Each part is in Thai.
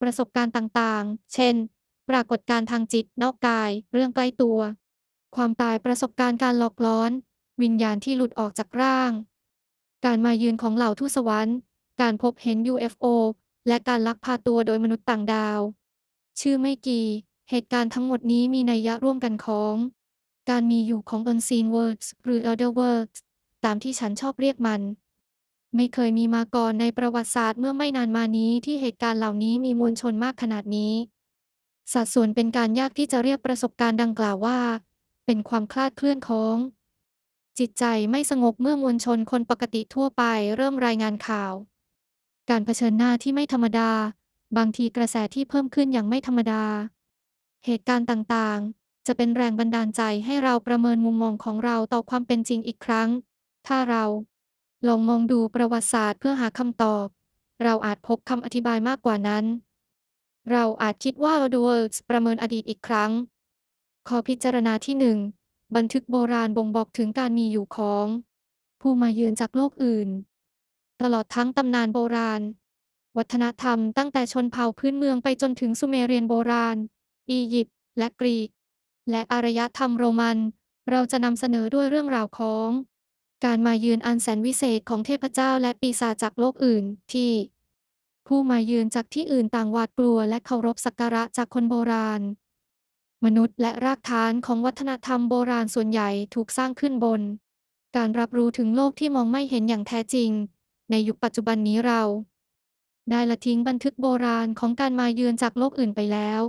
ประสบการณ์ต่างๆ เช่น ปรากฏการณ์ทางจิตนอกกาย เรื่องใกล้ตัว ความตายประสบการณ์การหลอกล้อน วิญญาณที่หลุดออกจากร่าง การมายืนของเหล่าทูตสวรรค์ การพบเห็น UFO และการลักพาตัวโดยมนุษย์ต่างดาว ชื่อไม่กี่ เหตุการณ์ทั้งหมดนี้มีนัยยะร่วมกันของ การมีอยู่ของ unseen worlds หรือ other worlds ตามที่ฉันชอบเรียกมัน ไม่เคยมีมาก่อนในประวัติศาสตร์เมื่อไม่นานมานี้ที่เหตุการณ์เหล่านี้มีมวลชนมากขนาดนี้ สัดส่วนเป็นการยากที่จะเรียกประสบการณ์ดังกล่าวว่า เป็นความคลาดเคลื่อนของ จิตใจไม่สงบเมื่อมวลชนคนปกติทั่วไปเริ่มรายงานข่าว การเผชิญหน้าที่ไม่ธรรมดา บางทีกระแสที่เพิ่มขึ้นอย่างไม่ธรรมดา เหตุการณ์ต่างๆ จะเป็นแรงบันดาลใจให้เราประเมินมุมมองของเราต่อความเป็นจริงอีกครั้ง ถ้าเรา ลองมองดูประวัติศาสตร์เพื่อหาคำตอบ เราอาจพบคำอธิบายมากกว่านั้น เราอาจคิดว่า The Worlds ประเมินอดีตอีกครั้ง ข้อพิจารณาที่หนึ่งบันทึกโบราณบ่งบอกถึงการมีอยู่ของ ผู้มาเยือนจากโลกอื่น ตลอดทั้งตำนานโบราณ วัฒนธรรมตั้งแต่ชนเผ่าพื้นเมืองไปจนถึงสุเมเรียนโบราณ อียิปต์และกรีก และอารยธรรมโรมัน เราจะนำเสนอด้วยเรื่องราวของ การมาเยือนอันแสนวิเศษของเทพเจ้าและปีศาจจากโลกอื่น ที่ ผู้มาเยือนจากที่อื่นต่างหวาดกลัวและเคารพสักการะจากคนโบราณ มนุษย์และรากฐานของวัฒนธรรมโบราณส่วนใหญ่ถูกสร้างขึ้นบน การรับรู้ถึงโลกที่มองไม่เห็นอย่างแท้จริง ในยุคปัจจุบันนี้เรา ได้ละทิ้งบันทึกโบราณของการมาเยือนจากโลกอื่นไปแล้ว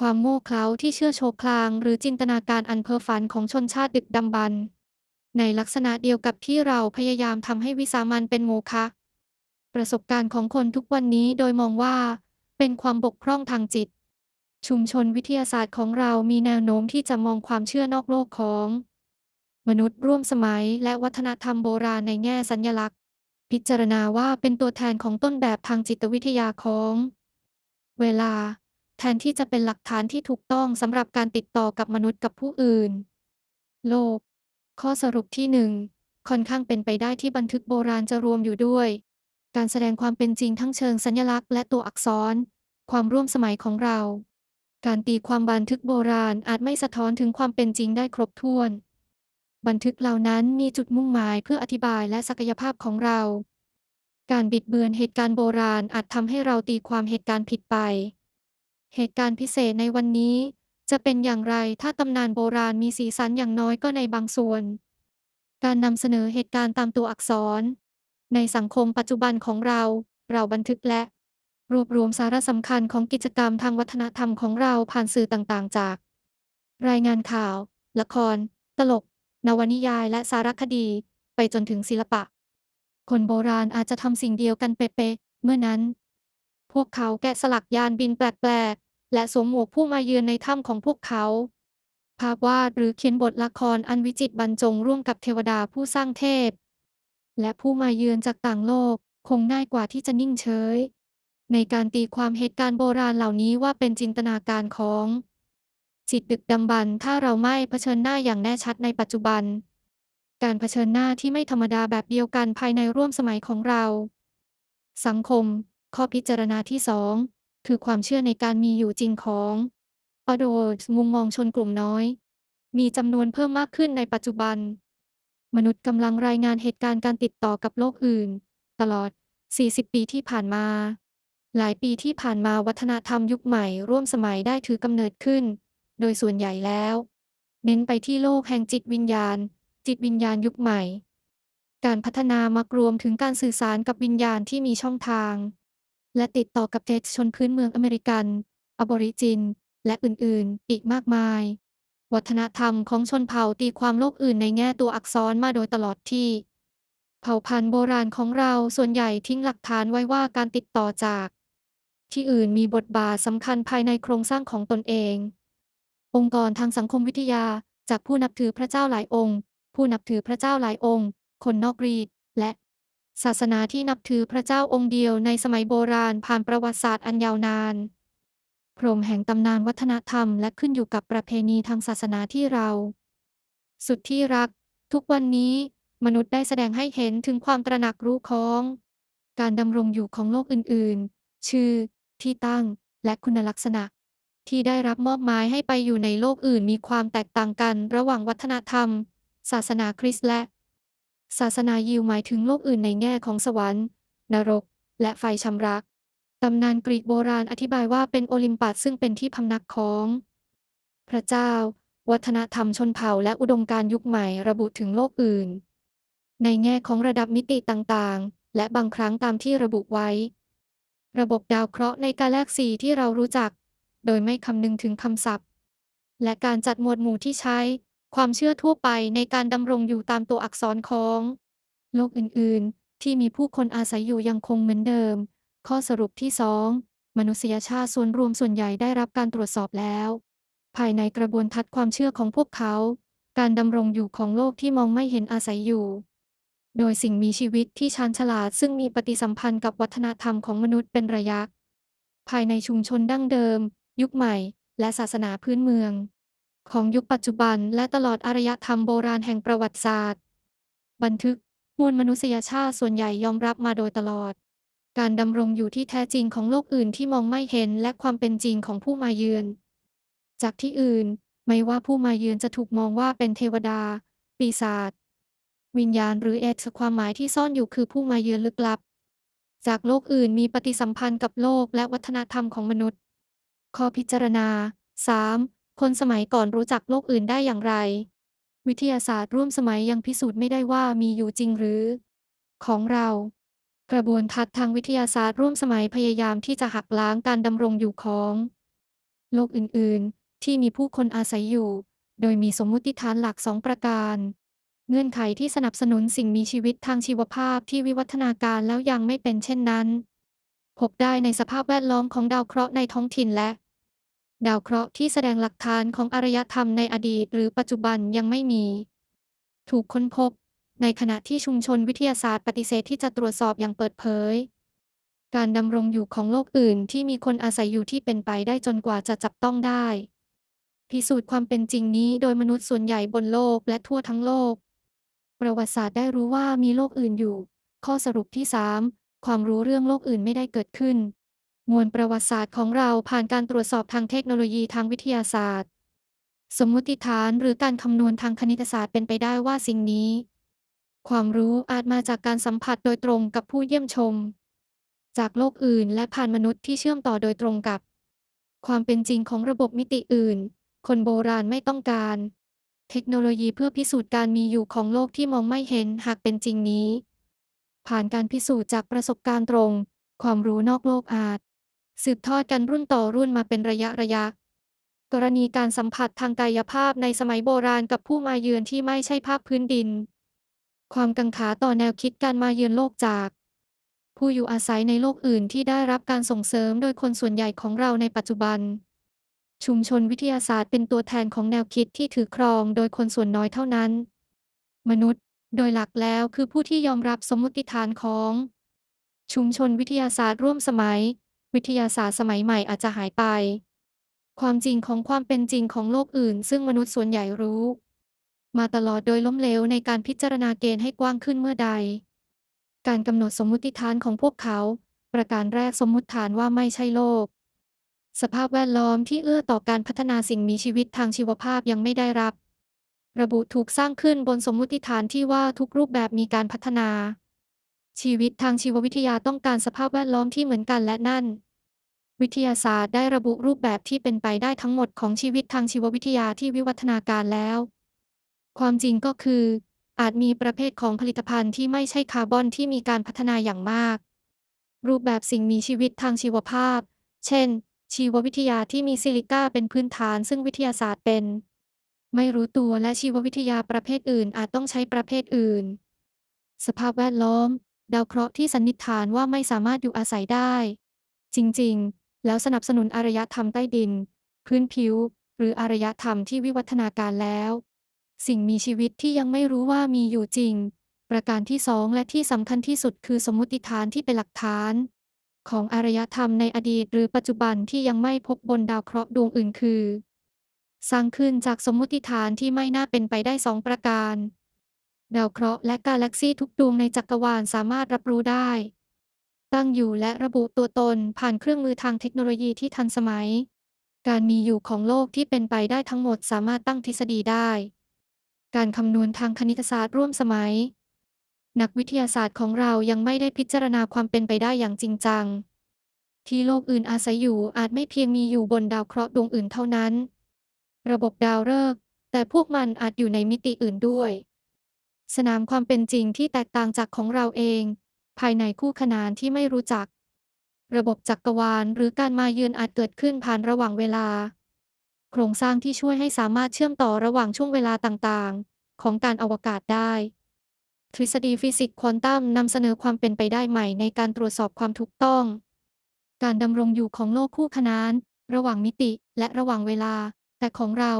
ความโง่เขลาที่เชื่อโชคลาง หรือจินตนาการอันเพ้อฝันของชนชาติดึกดำบรร ในลักษณะเดียวกับที่เราพยายามทำให้วิสามันเป็นโมฆะประสบการณ์ของคนทุกวันนี้โดยมองว่า เป็นความบกพร่องทางจิต ชุมชนวิทยาศาสตร์ของเรามีแนวโน้มที่จะมองความเชื่อนอกโลกของ มนุษย์ร่วมสมัยและวัฒนธรรมโบราณในแง่สัญญลักษณ์ พิจารณาว่าเป็นตัวแทนของต้นแบบทางจิตวิทยาของ เวลา แทนที่จะเป็นหลักฐานที่ถูกต้องสำหรับการติดต่อกับมนุษย์กับผู้อื่น โลก ข้อสรุปที่หนึ่งค่อนข้างเป็นไปได้ที่บันทึกโบราณจะรวมอยู่ด้วย การแสดงความเป็นจริงทั้งเชิงสัญลักษณ์และตัวอักษร ความร่วมสมัยของเรา การตีความบันทึกโบราณอาจไม่สะท้อนถึงความเป็นจริงได้ครบถ้วน บันทึกเหล่านั้นมีจุดมุ่งหมายเพื่ออธิบายและศักยภาพของเรา การบิดเบือนเหตุการณ์โบราณอาจทำให้เราตีความเหตุการณ์ผิดไป เหตุการณ์พิเศษในวันนี้ จะเป็นอย่างไรถ้าตำนานโบราณมีสีสันอย่างน้อยก็ในบางส่วน การนำเสนอเหตุการณ์ตามตัวอักษร ในสังคมปัจจุบันของเรา เราบันทึกและ รวบรวมสาระสำคัญของกิจกรรมทางวัฒนธรรมของเราผ่านสื่อต่างๆ จาก รายงานข่าว ละคร ตลก นวนิยายและสารคดี ไปจนถึงศิลปะ คนโบราณอาจจะทำสิ่งเดียวกันเป๊ะๆเมื่อนั้น พวกเขาแกะสลักยานบินแปลกๆ และสวมหมวกผู้มาเยือนในถ้ำของพวกเขา ภาพวาดหรือเขียนบทละครอันวิจิตรบรรจงร่วมกับเทวดาผู้สร้างเทพ และผู้มาเยือนจากต่างโลกคงง่ายกว่าที่จะนิ่งเฉย ในการตีความเหตุการณ์โบราณเหล่านี้ว่าเป็นจินตนาการของจิตดึกดำบรรพ์ถ้าเราไม่เผชิญหน้าอย่างแน่ชัดในปัจจุบัน การเผชิญหน้าที่ไม่ธรรมดาแบบเดียวกันภายในร่วมสมัยของเรา สังคม ข้อพิจารณาที่สอง คือความเชื่อในการมีอยู่จริงของออโดมุมมองชนกลุ่มน้อย มีจำนวนเพิ่มมากขึ้นในปัจจุบัน มนุษย์กำลังรายงานเหตุการณ์การติดต่อกับโลกอื่น ตลอด 40 ปีที่ผ่านมา หลายปีที่ผ่านมาวัฒนธรรมยุคใหม่ร่วมสมัยได้ถือกำเนิดขึ้น โดยส่วนใหญ่แล้ว เน้นไปที่โลกแห่งจิตวิญญาณ จิตวิญญาณยุคใหม่ การพัฒนามารวมถึงการสื่อสารกับวิญญาณที่มีช่องทาง และติดต่อกับเจตชนพื้นเมืองอเมริกัน อบอริจิน และอื่นๆ อีกมากมาย วัฒนธรรมของชนเผ่าตีความโลกอื่นในแง่ตัวอักษรมาโดยตลอดที่ เผ่าพันธุ์โบราณของเราส่วนใหญ่ทิ้งหลักฐานไว้ว่าการติดต่อจาก ที่อื่นมีบทบาทสำคัญภายในโครงสร้างของตนเอง องค์กรทางสังคมวิทยาจากผู้นับถือพระเจ้าหลายองค์ ผู้นับถือพระเจ้าหลายองค์ คนนอกรีดและ ศาสนาที่นับถือพระเจ้าองค์เดียวในสมัยโบราณผ่านประวัติศาสตร์อันยาวนานพรมแห่งตำนานวัฒนธรรมและขึ้นอยู่กับประเพณีทางศาสนาที่เรา สุดที่รัก ทุกวันนี้มนุษย์ได้แสดงให้เห็นถึงความตระหนักรู้ของ การดำรงอยู่ของโลกอื่นๆ ชื่อ ที่ตั้ง และคุณลักษณะ ที่ได้รับมอบหมายให้ไปอยู่ในโลกอื่นมีความแตกต่างกันระหว่างวัฒนธรรม ศาสนาคริสต์และ ศาสนายิวหมายถึงโลกอื่นในแง่ของสวรรค์ นรก และไฟชำระตำนานกรีกโบราณอธิบายว่าเป็นโอลิมปัสซึ่งเป็นที่พำนักของ พระเจ้า วัฒนธรรมชนเผ่าและอุดมการยุคใหม่ระบุถึงโลกอื่น ในแง่ของระดับมิติต่างๆ และบางครั้งตามที่ระบุไว้ ระบบดาวเคราะห์ในกาแล็กซีที่เรารู้จัก โดยไม่คำนึงถึงคำศัพท์ และการจัดหมวดหมู่ที่ใช้ ความเชื่อทั่วไปในการดำรงอยู่ตามตัวอักษรของ โลกอื่นๆ ที่มีผู้คนอาศัยอยู่ยังคงเหมือนเดิม ข้อสรุปที่ 2 มนุษยชาติส่วนรวมส่วนใหญ่ได้รับการตรวจสอบแล้ว ภายในกระบวนทัศน์ความเชื่อของพวกเขา การดำรงอยู่ของโลกที่มองไม่เห็นอาศัยอยู่ โดยสิ่งมีชีวิตที่ชาญฉลาดซึ่งมีปฏิสัมพันธ์กับวัฒนธรรมของมนุษย์เป็นระยะ ภายในชุมชนดั้งเดิม ยุคใหม่ และศาสนาพื้นเมือง ของยุคปัจจุบัน และตลอดอารยธรรมโบราณแห่งประวัติศาสตร์ บันทึกมวลมนุษยชาติส่วนใหญ่ยอมรับมาโดยตลอด การดำรงอยู่ที่แท้จริงของโลกอื่นที่มองไม่เห็นและความเป็นจริงของผู้มาเยือน จากที่อื่น ไม่ว่าผู้มาเยือนจะถูกมองว่าเป็นเทวดา ปีศาจวิญญาณหรือเอสความหมายที่ซ่อนอยู่คือผู้มาเยือนลึกลับ จากโลกอื่นมีปฏิสัมพันธ์กับโลกและวัฒนธรรมของมนุษย์ ข้อพิจารณา 3. คนสมัยก่อนรู้จักโลกอื่นได้อย่างไร วิทยาศาสตร์ร่วมสมัยยังพิสูจน์ไม่ได้ว่ามีอยู่จริงหรือ ของเรา กระบวนทัศน์ทางวิทยาศาสตร์ร่วมสมัยพยายามที่จะหักล้างการดำรงอยู่ของ โลกอื่นๆ ที่มีผู้คนอาศัยอยู่ โดยมีสมมุติฐานหลักสองประการ เงื่อนไขที่สนับสนุนสิ่งมีชีวิตทางชีวภาพที่วิวัฒนาการแล้วยังไม่เป็นเช่นนั้น พบได้ในสภาพแวดล้อมของดาวเคราะห์ในท้องถิ่นและ ดาวเคราะห์ที่แสดงหลักฐานของอารยธรรมในอดีต หรือปัจจุบันยังไม่มี ถูกค้นพบ ในขณะที่ชุมชนวิทยาศาสตร์ปฏิเสธที่จะตรวจสอบอย่างเปิดเผย การดำรงอยู่ของโลกอื่นที่มีคนอาศัยอยู่ที่เป็นไปได้จนกว่าจะจับต้องได้ พิสูจน์ความเป็นจริงนี้โดยมนุษย์ส่วนใหญ่บนโลกและทั่วทั้งโลก ประวัติศาสตร์ได้รู้ว่ามีโลกอื่นอยู่ ข้อสรุปที่ 3 ความรู้เรื่องโลกอื่นไม่ได้เกิดขึ้น มวลประวัติศาสตร์ของเราผ่านการตรวจสอบทางเทคโนโลยีทางวิทยาศาสตร์ สมมุติฐานหรือการคำนวณทางคณิตศาสตร์เป็นไปได้ว่าสิ่งนี้ ความรู้อาจมาจากการสัมผัสโดยตรงกับผู้เยี่ยมชม จากโลกอื่นและผ่านมนุษย์ที่เชื่อมต่อโดยตรงกับ ความเป็นจริงของระบบมิติอื่น คนโบราณไม่ต้องการ เทคโนโลยีเพื่อพิสูจน์การมีอยู่ของโลกที่มองไม่เห็นหากเป็นจริงนี้ ผ่านการพิสูจน์จากประสบการณ์ตรงความรู้นอกโลกอาจ สืบทอดกันรุ่นต่อรุ่นมาเป็นระยะระยะ กรณีการสัมผัสทางกายภาพในสมัยโบราณกับผู้มาเยือนที่ไม่ใช่ภาคพื้นดิน ความกังขาต่อแนวคิดการมาเยือนโลกจาก ผู้อยู่อาศัยในโลกอื่นที่ได้รับการส่งเสริมโดยคนส่วนใหญ่ของเราในปัจจุบัน ชุมชนวิทยาศาสตร์เป็นตัวแทนของแนวคิดที่ถือครองโดยคนส่วนน้อยเท่านั้น มนุษย์ โดยหลักแล้วคือผู้ที่ยอมรับสมมติฐานของ ชุมชนวิทยาศาสตร์ร่วมสมัย วิทยาศาสตร์สมัยใหม่อาจจะหายไป ความจริงของความเป็นจริงของโลกอื่น ซึ่งมนุษย์ส่วนใหญ่รู้ มาตลอดโดยล้มเหลวในการพิจารณาเกณฑ์ให้กว้างขึ้นเมื่อใด การกำหนดสมมุติฐานของพวกเขา ประการแรกสมมุติฐานว่าไม่ใช่โลก สภาพแวดล้อมที่เอื้อต่อการพัฒนาสิ่งมีชีวิตทางชีวภาพยังไม่ได้รับ ระบุถูกสร้างขึ้นบนสมมุติฐานที่ว่าทุกรูปแบบมีการพัฒนาชีวิตทางชีววิทยาต้องการสภาพแวดล้อมที่เหมือนกันและนั่น วิทยาศาสตร์ได้ระบุรูปแบบที่เป็นไปได้ทั้งหมดของชีวิตทางชีววิทยาที่วิวัฒนาการแล้ว ความจริงก็คือ อาจมีประเภทของผลิตภัณฑ์ที่ไม่ใช่คาร์บอนที่มีการพัฒนาอย่างมาก รูปแบบสิ่งมีชีวิตทางชีวภาพ เช่น ชีววิทยาที่มีซิลิก้าเป็นพื้นฐานซึ่งวิทยาศาสตร์เป็น ไม่รู้ตัวและชีววิทยาประเภทอื่นอาจต้องใช้ประเภทอื่น สภาพแวดล้อม ดาวเคราะห์ที่สันนิษฐานว่าไม่สามารถอยู่อาศัยได้ จริง ๆ แล้วสนับสนุนอารยธรรมใต้ดิน พื้นผิว หรืออารยธรรมที่วิวัฒนาการแล้ว สิ่งมีชีวิตที่ยังไม่รู้ว่ามีอยู่จริง ประการที่สองและที่สำคัญที่สุดคือสมมติฐานที่เป็นหลักฐาน ของอารยธรรมในอดีตหรือปัจจุบันที่ยังไม่พบบนดาวเคราะห์ดวงอื่นคือ สร้างขึ้นจากสมมติฐานที่ไม่น่าเป็นไปได้สองประการดาวเคราะห์และกาแล็กซีทุกดวงในจักรวาลสามารถรับรู้ได้ ตั้งอยู่และระบุตัวตนผ่านเครื่องมือทางเทคโนโลยีที่ทันสมัย การมีอยู่ของโลกที่เป็นไปได้ทั้งหมดสามารถตั้งทฤษฎีได้ การคำนวณทางคณิตศาสตร์ร่วมสมัย นักวิทยาศาสตร์ของเรายังไม่ได้พิจารณาความเป็นไปได้อย่างจริงจัง ที่โลกอื่นอาศัยอยู่อาจไม่เพียงมีอยู่บนดาวเคราะห์ดวงอื่นเท่านั้น ระบบดาวฤกษ์แต่พวกมันอาจอยู่ในมิติอื่นด้วย สนามความเป็นจริงที่แตกต่างจากของเราเอง ภายในคู่ขนานที่ไม่รู้จัก ระบบจักรวาลหรือการมาเยือนอาจเกิดขึ้นผ่านระหว่างเวลา โครงสร้างที่ช่วยให้สามารถเชื่อมต่อระหว่างช่วงเวลาต่างๆ ของการอวกาศได้ ทฤษฎีฟิสิกส์ควอนตัมนำเสนอความเป็นไปได้ใหม่ในการตรวจสอบความถูกต้อง การดำรงอยู่ของโลกคู่ขนาน ระหว่างมิติและระหว่างเวลา แต่ของเรา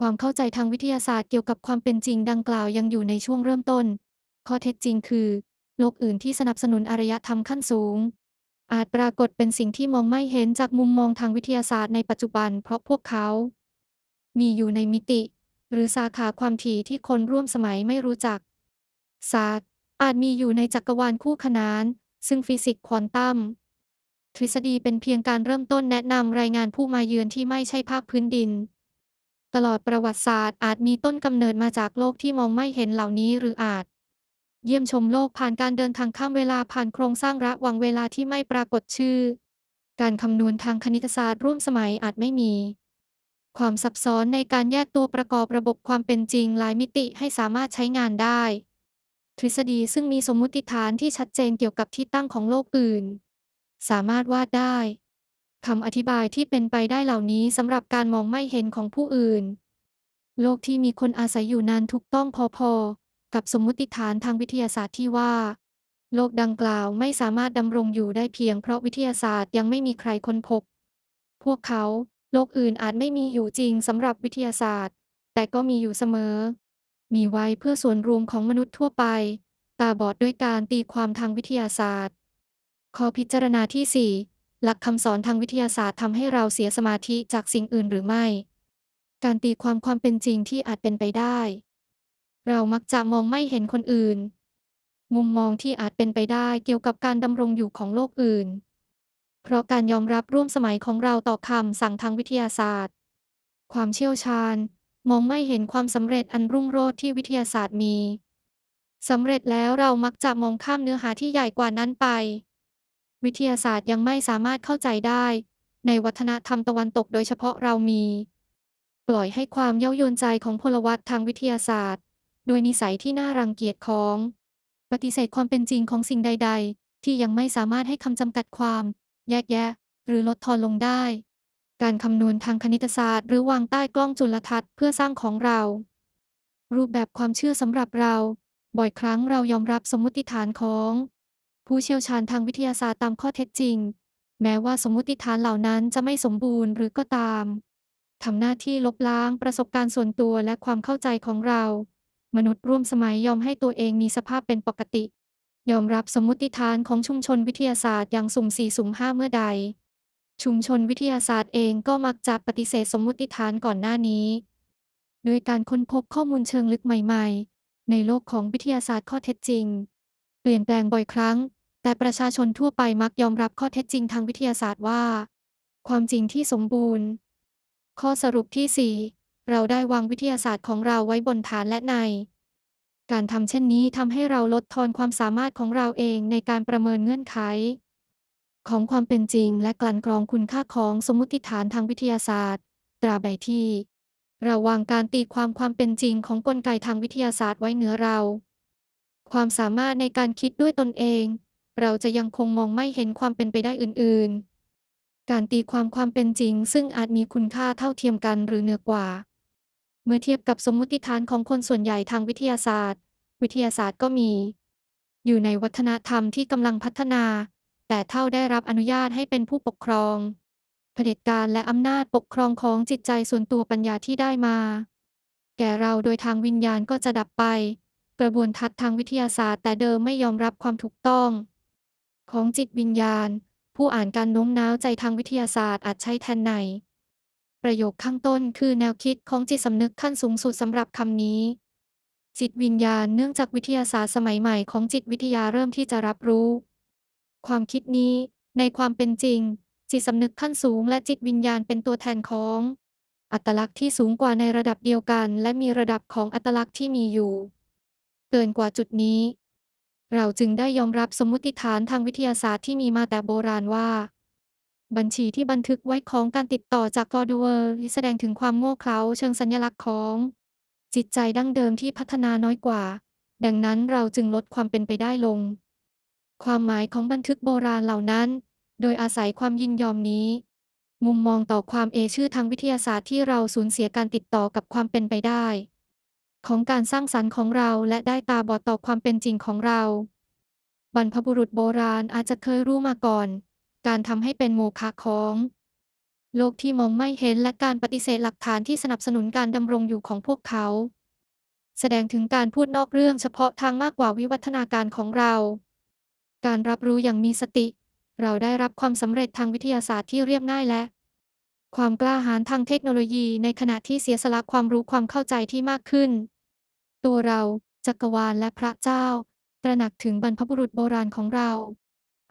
ความเข้าใจทางวิทยาศาสตร์เกี่ยวกับความเป็นจริงดังกล่าวยังอยู่ในช่วงเริ่มต้น ข้อเท็จจริงคือ โลกอื่นที่สนับสนุนอารยธรรมขั้นสูง อาจปรากฏเป็นสิ่งที่มองไม่เห็นจากมุมมองทางวิทยาศาสตร์ในปัจจุบัน เพราะพวกเขา มีอยู่ในมิติ หรือสาขาความถี่ที่คนร่วมสมัยไม่รู้จัก ศาสตร์ อาจมีอยู่ในจักรวาลคู่ขนาน ซึ่งฟิสิกส์ควอนตัมทฤษฎีเป็นเพียงการเริ่มต้นแนะนำรายงานผู้มาเยือนที่ไม่ใช่ภาคพื้นดิน ตลอดประวัติศาสตร์อาจมีต้นกำเนิดมาจากโลกที่มองไม่เห็นเหล่านี้หรืออาจ เยี่ยมชมโลกผ่านการเดินทางข้ามเวลาผ่านโครงสร้างระหว่างเวลาที่ไม่ปรากฏชื่อ การคำนวณทางคณิตศาสตร์ร่วมสมัยอาจไม่มี ความซับซ้อนในการแยกตัวประกอบระบบความเป็นจริงหลายมิติให้สามารถใช้งานได้ ทฤษฎีซึ่งมีสมมุติฐานที่ชัดเจนเกี่ยวกับที่ตั้งของโลกอื่น สามารถวาดได้คำอธิบายที่เป็นไปได้เหล่านี้สำหรับการมองไม่เห็นของผู้อื่น โลกที่มีคนอาศัยอยู่นานถูกต้องพอๆ กับสมมุติฐานทางวิทยาศาสตร์ที่ว่า โลกดังกล่าวไม่สามารถดำรงอยู่ได้เพียงเพราะวิทยาศาสตร์ยังไม่มีใครค้นพบ พวกเขา โลกอื่นอาจไม่มีอยู่จริงสำหรับวิทยาศาสตร์ แต่ก็มีอยู่เสมอ มีไว้เพื่อส่วนรวมของมนุษย์ทั่วไป ตาบอดด้วยการตีความทางวิทยาศาสตร์ ข้อพิจารณาที่ 4 หลักคำสอนทางวิทยาศาสตร์ทำให้เราเสียสมาธิจากสิ่งอื่นหรือไม่ การตีความความเป็นจริงที่อาจเป็นไปได้ เรามักจะมองไม่เห็นคนอื่น มุมมองที่อาจเป็นไปได้เกี่ยวกับการดำรงอยู่ของโลกอื่น เพราะการยอมรับร่วมสมัยของเราต่อคำสั่งทางวิทยาศาสตร์ ความเชี่ยวชาญ มองไม่เห็นความสำเร็จอันรุ่งโรจน์ที่วิทยาศาสตร์มีสำเร็จแล้วเรามักจะมองข้ามเนื้อหาที่ใหญ่กว่านั้นไป วิทยาศาสตร์ยังไม่สามารถเข้าใจได้ ในวัฒนธรรมตะวันตกโดยเฉพาะเรามี ปล่อยให้ความเย้ายวนใจของพลวัตทางวิทยาศาสตร์ โดยนิสัยที่น่ารังเกียจของ ปฏิเสธความเป็นจริงของสิ่งใด ๆ ที่ยังไม่สามารถให้คำจำกัดความ แยกแยะ หรือลดทอนลงได้ การคำนวณทางคณิตศาสตร์ หรือวางใต้กล้องจุลทรรศน์เพื่อสร้างของเรา รูปแบบความเชื่อสำหรับเรา บ่อยครั้งเรายอมรับสมมติฐานของ ผู้เชี่ยวชาญทางวิทยาศาสตร์ตามข้อเท็จจริง แม้ว่าสมมติฐานเหล่านั้นจะไม่สมบูรณ์หรือก็ตามทำหน้าที่ลบล้างประสบการณ์ส่วนตัวและความเข้าใจของเรา มนุษย์ร่วมสมัยยอมให้ตัวเองมีสภาพเป็นปกติ ยอมรับสมมติฐานของชุมชนวิทยาศาสตร์อย่างสุ่มสี่สุ่มห้าเมื่อใด ชุมชนวิทยาศาสตร์เองก็มักจะปฏิเสธสมมติฐานก่อนหน้านี้ด้วยการค้นพบข้อมูลเชิงลึกใหม่ๆ ในโลกของวิทยาศาสตร์ข้อเท็จจริง เปลี่ยนแปลงบ่อยครั้ง แต่ประชาชนทั่วไปมักยอมรับข้อเท็จจริงทางวิทยาศาสตร์ว่า ความจริงที่สมบูรณ์ ข้อสรุปที่4 เราได้วางวิทยาศาสตร์ของเราไว้บนฐานและใน การทำเช่นนี้ทำให้เราลดทอนความสามารถของเราเองในการประเมินเงื่อนไข ของความเป็นจริงและกลั่นกรองคุณค่าของสมมติฐานทางวิทยาศาสตร์ ตราบใดที่ เราวางการตีความความเป็นจริงของกลไกทางวิทยาศาสตร์ไว้เหนือเรา ความสามารถในการคิดด้วยตนเอง เราจะยังคงมองไม่เห็นความเป็นไปได้อื่น ๆ การตีความความเป็นจริงซึ่งอาจมีคุณค่าเท่าเทียมกันหรือเหนือกว่า เมื่อเทียบกับสมมุติฐานของคนส่วนใหญ่ทางวิทยาศาสตร์ วิทยาศาสตร์ก็มี อยู่ในวัฒนธรรมที่กำลังพัฒนา แต่เท่าได้รับอนุญาตให้เป็นผู้ปกครอง เผด็จการและอำนาจปกครองของจิตใจส่วนตัวปัญญาที่ได้มา แก่เราโดยทางวิญญาณก็จะดับไป กระบวนทัศน์ทางวิทยาศาสตร์ แต่เดิมไม่ยอมรับความถูกต้อง ของจิตวิญญาณ ผู้อ่านการโน้มน้าวใจทางวิทยาศาสตร์อาจใช้แทนใน ประโยคข้างต้นคือแนวคิดของจิตสำนึกขั้นสูงสุดสำหรับคำนี้ จิตวิญญาณเนื่องจากวิทยาศาสตร์สมัยใหม่ของจิตวิทยาเริ่มที่จะรับรู้ ความคิดนี้ ในความเป็นจริง จิตสำนึกขั้นสูงและจิตวิญญาณเป็นตัวแทนของ อัตลักษณ์ที่สูงกว่าในระดับเดียวกัน และมีระดับของอัตลักษณ์ที่มีอยู่ เกินกว่าจุดนี้ เราจึงได้ยอมรับสมมติฐานทางวิทยาศาสตร์ที่มีมาแต่โบราณว่า บัญชีที่บันทึกไว้ของการติดต่อจากกอดูเวอร์แสดงถึงความโง่เขลาเชิงสัญลักษณ์ของ จิตใจดั้งเดิมที่พัฒนาน้อยกว่า ดังนั้นเราจึงลดความเป็นไปได้ลง ความหมายของบันทึกโบราณเหล่านั้น โดยอาศัยความยินยอมนี้ มุมมองต่อความเอชื่อทางวิทยาศาสตร์ที่เราสูญเสียการติดต่อกับความเป็นไปได้ ของการสร้างสรรค์ของเราและได้ตาบอดต่อความเป็นจริงของเรา บรรพบุรุษโบราณอาจจะเคยรู้มาก่อน การทำให้เป็นโมฆะของโลกที่มองไม่เห็นและการปฏิเสธหลักฐานที่สนับสนุนการดำรงอยู่ของพวกเขา แสดงถึงการพูดนอกเรื่องเฉพาะทางมากกว่าวิวัฒนาการของเรา การรับรู้อย่างมีสติ เราได้รับความสำเร็จทางวิทยาศาสตร์ที่เรียบง่ายและ ความกล้าหาญทางเทคโนโลยีในขณะที่เสียสละความรู้ความเข้าใจที่มากขึ้น ตัวเราจักรวาลและพระเจ้า ตระหนักถึงบรรพบุรุษโบราณของเรา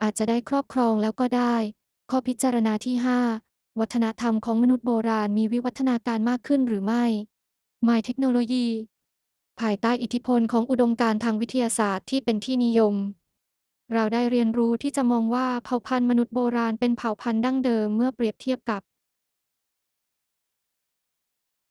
อาจจะได้ครอบครองแล้วก็ได้ ข้อพิจารณาที่ 5 วัฒนธรรมของมนุษย์โบราณมีวิวัฒนาการมากขึ้นหรือไม่ไม่เทคโนโลยี ภายใต้อิทธิพลของอุดมการทางวิทยาศาสตร์ที่เป็นที่นิยม เราได้เรียนรู้ที่จะมองว่าเผ่าพันธุ์มนุษย์โบราณเป็นเผ่าพันธุ์ดั้งเดิมเมื่อเปรียบเทียบกับ